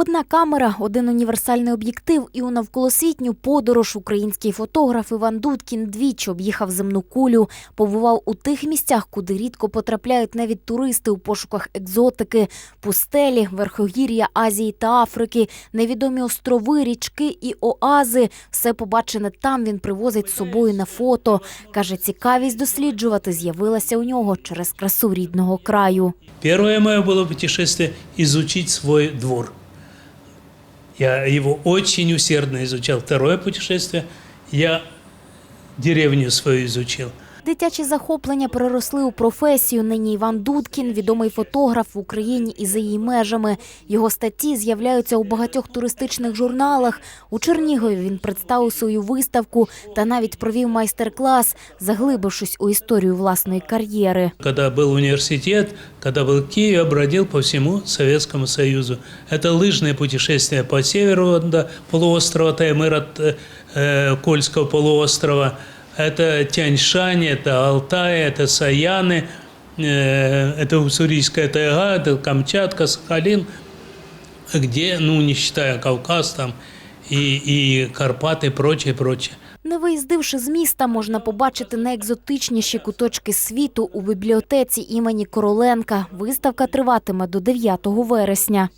Одна камера, один універсальний об'єктив і у навколосвітню подорож український фотограф Іван Дудкін двічі об'їхав земну кулю, побував у тих місцях, куди рідко потрапляють навіть туристи у пошуках екзотики, пустелі, верхогір'я Азії та Африки, невідомі острови, річки і оази. Все побачене там він привозить з собою на фото. Каже, цікавість досліджувати з'явилася у нього через красу рідного краю. Первое мое было путешествие – изучить свой двор. Я его очень усердно изучал. Второе путешествие – я деревню свою изучил. Дитячі захоплення переросли у професію. Нині Іван Дудкін, відомий фотограф в Україні і за її межами. Його статті з'являються у багатьох туристичних журналах. У Чернігові він представив свою виставку та навіть провів майстер-клас, заглибившись у історію власної кар'єри. Когда был университет, когда был в Киеве, я бродил по всему Советскому Союзу. Это лыжные путешествия по северу да, полуострова Таймыр от э, э, Кольского полуострова. Это Тяньшань, это Алтай, это Саяны, э, это Уссурийская тайга, это Камчатка, Сахалин, где, ну, не считая Кавказ там, и, и Карпаты, и прочее, прочее. Не виїздивши з міста, можна побачити найекзотичніші куточки світу у бібліотеці імені Короленка. Виставка триватиме до 9 вересня.